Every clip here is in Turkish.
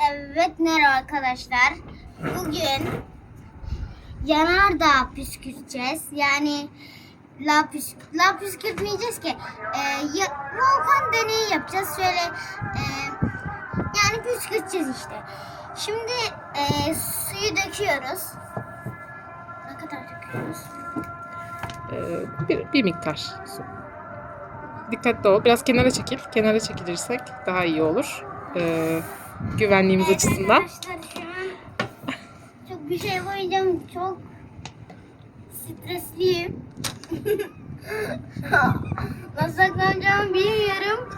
Evet merhaba arkadaşlar. Bugün yanardağ püskürteceğiz. Yani la, püs, la püskürtmeyeceğiz ki. Ee, ya, volkan deneyi yapacağız. Şöyle e, yani püskürteceğiz işte. Şimdi e, suyu döküyoruz. Ne kadar döküyoruz? Ee, bir, bir miktar su. Dikkatli ol. Biraz kenara çekil. Kenara çekilirsek daha iyi olur. Ee, güvenliğimiz Evet açısından. Arkadaşlar şu an çok bir şey koyacağım. Çok stresliyim. Nasıl saklanacağımı bilmiyorum.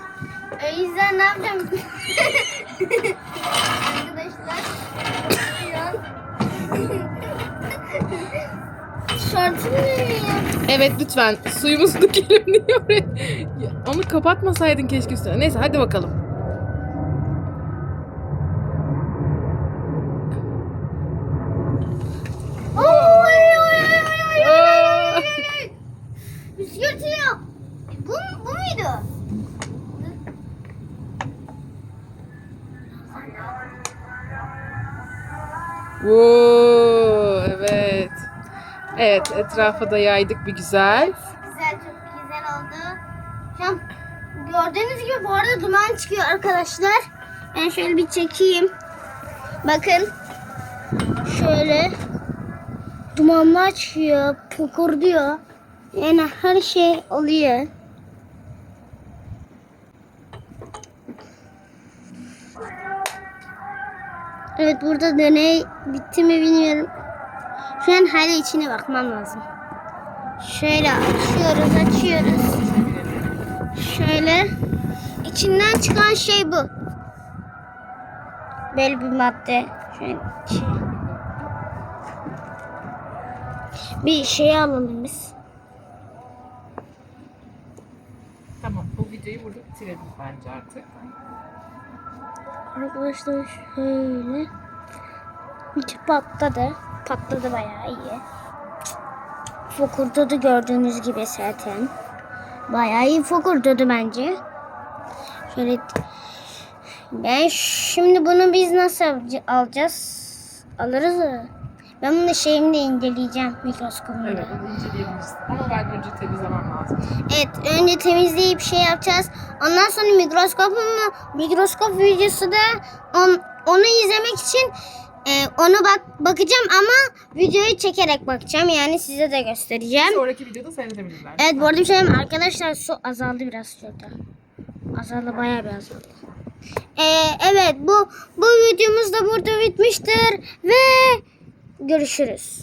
O yüzden ne yapacağım? Arkadaşlar şu an şortum? Evet lütfen suyumuzu dökelim. Ya, Onu kapatmasaydın keşke üstüne. Neyse hadi bakalım. Bu, bu muydu? Oo, evet. Evet etrafa da yaydık bir güzel. Güzel çok güzel oldu. Şu gördüğünüz gibi bu arada duman çıkıyor arkadaşlar. Ben şöyle bir çekeyim. Bakın. Şöyle dumanlar çıkıyor, fokurduyor. Yani her şey oluyor. Evet burada deney bitti mi bilmiyorum. Şu an hala içine bakmam lazım. Şöyle açıyoruz, açıyoruz. Şöyle. içinden çıkan şey bu. Böyle bir madde. Şöyle şey. Bir şey alalım biz. Tamam bu videoyu burada bitirelim bence artık. Arkadaşlar şöyle. İçi patladı. Patladı bayağı iyi. Fokurdadı gördüğünüz gibi zaten. Bayağı iyi fokurdadı bence. Şöyle ben şimdi bunu biz nasıl alacağız? Alırız mı? Ben bunu şeyimle inceleyeceğim mikroskopumda. Evet onu inceleyebiliriz. Ama ben önce temizlemem lazım. Evet, önce temizleyip şey yapacağız. Ondan sonra mikroskopumu, mikroskop videosu da on, onu izlemek için e, onu bak bakacağım ama videoyu çekerek bakacağım. Yani size de göstereceğim. Sonraki videoda seyredebilirler. Evet, bu arada bir şey diyeyim arkadaşlar su azaldı biraz şurada. Azaldı, bayağı bir azaldı. E, evet, bu bu videomuz da burada bitmiştir ve görüşürüz.